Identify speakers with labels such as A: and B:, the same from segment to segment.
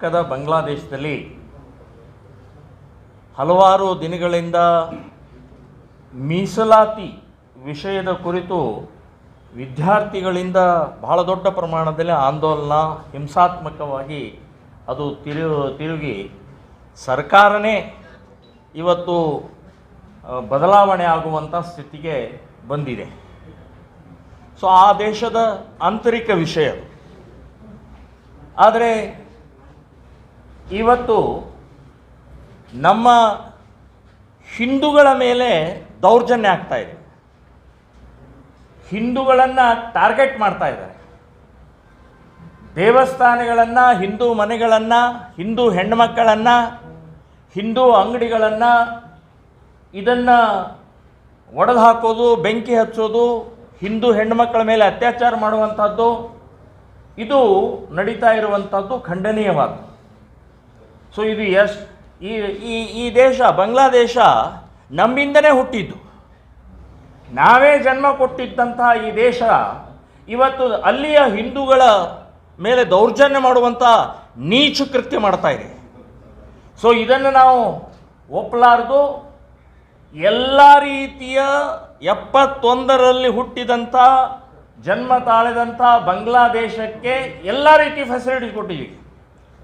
A: ಪಕ್ಕದ ಬಾಂಗ್ಲಾದೇಶದಲ್ಲಿ ಹಲವಾರು ದಿನಗಳಿಂದ ಮೀಸಲಾತಿ ವಿಷಯದ ಕುರಿತು ವಿದ್ಯಾರ್ಥಿಗಳಿಂದ ಬಹಳ ದೊಡ್ಡ ಪ್ರಮಾಣದಲ್ಲಿ ಆಂದೋಲನ ಹಿಂಸಾತ್ಮಕವಾಗಿ ಅದು ತಿರು, ತಿರುಗಿ ಸರ್ಕಾರನೇ ಇವತ್ತು ಬದಲಾವಣೆ ಆಗುವಂಥ ಸ್ಥಿತಿಗೆ ಬಂದಿದೆ. ಸೊ ಆ ದೇಶದ ಆಂತರಿಕ ವಿಷಯ. ಆದರೆ ಇವತ್ತು ನಮ್ಮ ಹಿಂದೂಗಳ ಮೇಲೆ ದೌರ್ಜನ್ಯ ಆಗ್ತಾ ಇದೆ. ಹಿಂದೂಗಳನ್ನು ಟಾರ್ಗೆಟ್ ಮಾಡ್ತಾ ಇದ್ದಾರೆ. ದೇವಸ್ಥಾನಗಳನ್ನು, ಹಿಂದೂ ಮನೆಗಳನ್ನು, ಹಿಂದೂ ಹೆಣ್ಮಕ್ಕಳನ್ನು, ಹಿಂದೂ ಅಂಗಡಿಗಳನ್ನು ಇದನ್ನು ಒಡೆದು ಹಾಕೋದು ಬೆಂಕಿ ಹಚ್ಚೋದು, ಹಿಂದೂ ಹೆಣ್ಣುಮಕ್ಕಳ ಮೇಲೆ ಅತ್ಯಾಚಾರ ಮಾಡುವಂಥದ್ದು ಇದು ನಡೀತಾ ಇರುವಂಥದ್ದು ಖಂಡನೀಯವಾದ ಸೊ ಇದು ಎಸ್. ಈ ಈ ಈ ದೇಶ, ಬಾಂಗ್ಲಾದೇಶ ನಮ್ಮಿಂದನೇ ಹುಟ್ಟಿದ್ದು. ನಾವೇ ಜನ್ಮ ಕೊಟ್ಟಿದ್ದಂತಹ ಈ ದೇಶ ಇವತ್ತು ಅಲ್ಲಿಯ ಹಿಂದೂಗಳ ಮೇಲೆ ದೌರ್ಜನ್ಯ ಮಾಡುವಂಥ ನೀಚ ಕೃತ್ಯ ಮಾಡ್ತಾ ಇದೆ. ಸೊ ಇದನ್ನು ನಾವು ಒಪ್ಪಲಾರ್ದು ಎಲ್ಲ ರೀತಿಯ ಎಪ್ಪತ್ತೊಂದರಲ್ಲಿ ಹುಟ್ಟಿದಂಥ ಜನ್ಮ ತಾಳೆದಂಥ ಬಾಂಗ್ಲಾದೇಶಕ್ಕೆ ಎಲ್ಲ ರೀತಿಯ ಫೆಸಿಲಿಟಿ ಕೊಟ್ಟಿದ್ದೀವಿ.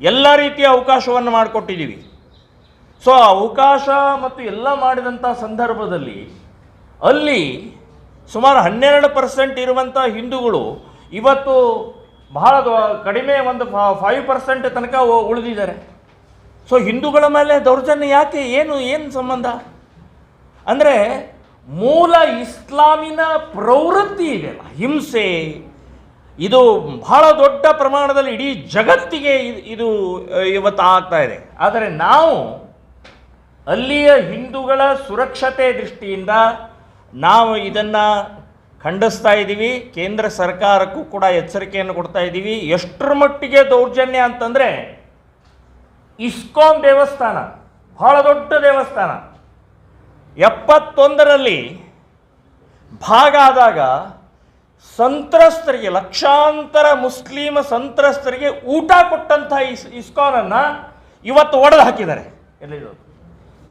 A: ಎಲ್ಲ ರೀತಿಯ ಅವಕಾಶವನ್ನು ಮಾಡಿಕೊಟ್ಟಿದ್ದೀವಿ. ಸೊ ಆ ಅವಕಾಶ ಮತ್ತು ಎಲ್ಲ ಮಾಡಿದಂಥ ಸಂದರ್ಭದಲ್ಲಿ ಅಲ್ಲಿ ಸುಮಾರು ಹನ್ನೆರಡು ಪರ್ಸೆಂಟ್ ಇರುವಂಥ ಹಿಂದೂಗಳು ಇವತ್ತು ಬಹಳ ಕಡಿಮೆ ಒಂದು ಫೈವ್ ಪರ್ಸೆಂಟ್ ತನಕ ಉಳಿದಿದ್ದಾರೆ. ಸೊ ಹಿಂದೂಗಳ ಮೇಲೆ ದೌರ್ಜನ್ಯ ಯಾಕೆ? ಏನು ಏನು ಸಂಬಂಧ? ಅಂದರೆ ಮೂಲ ಇಸ್ಲಾಮಿನ ಪ್ರವೃತ್ತಿ ಇದೆಯಲ್ಲ ಹಿಂಸೆ ಇದು ಬಹಳ ದೊಡ್ಡ ಪ್ರಮಾಣದಲ್ಲಿ ಇಡೀ ಜಗತ್ತಿಗೆ ಇದು ಇವತ್ತು ಆಗ್ತಾ ಇದೆ. ಆದರೆ ನಾವು ಅಲ್ಲಿಯ ಹಿಂದೂಗಳ ಸುರಕ್ಷತೆ ದೃಷ್ಟಿಯಿಂದ ನಾವು ಇದನ್ನು ಖಂಡಿಸ್ತಾ ಇದ್ದೀವಿ. ಕೇಂದ್ರ ಸರ್ಕಾರಕ್ಕೂ ಕೂಡ ಎಚ್ಚರಿಕೆಯನ್ನು ಕೊಡ್ತಾ ಇದ್ದೀವಿ. ಎಷ್ಟರ ಮಟ್ಟಿಗೆ ದೌರ್ಜನ್ಯ ಅಂತಂದರೆ ಇಸ್ಕಾನ್ ದೇವಸ್ಥಾನ, ಬಹಳ ದೊಡ್ಡ ದೇವಸ್ಥಾನ. ಎಪ್ಪತ್ತೊಂದರಲ್ಲಿ ಭಾಗ ಆದಾಗ ಸಂತ್ರಸ್ತರಿಗೆ ಲಕ್ಷಾಂತರ ಮುಸ್ಲಿಮ ಸಂತ್ರಸ್ತರಿಗೆ ಊಟ ಕೊಟ್ಟಂತಹ ಇಸ್ ಇಸ್ಕಾನನ್ನು ಇವತ್ತು ಒಡೆದು ಹಾಕಿದ್ದಾರೆ. ಎಲ್ಲಿದು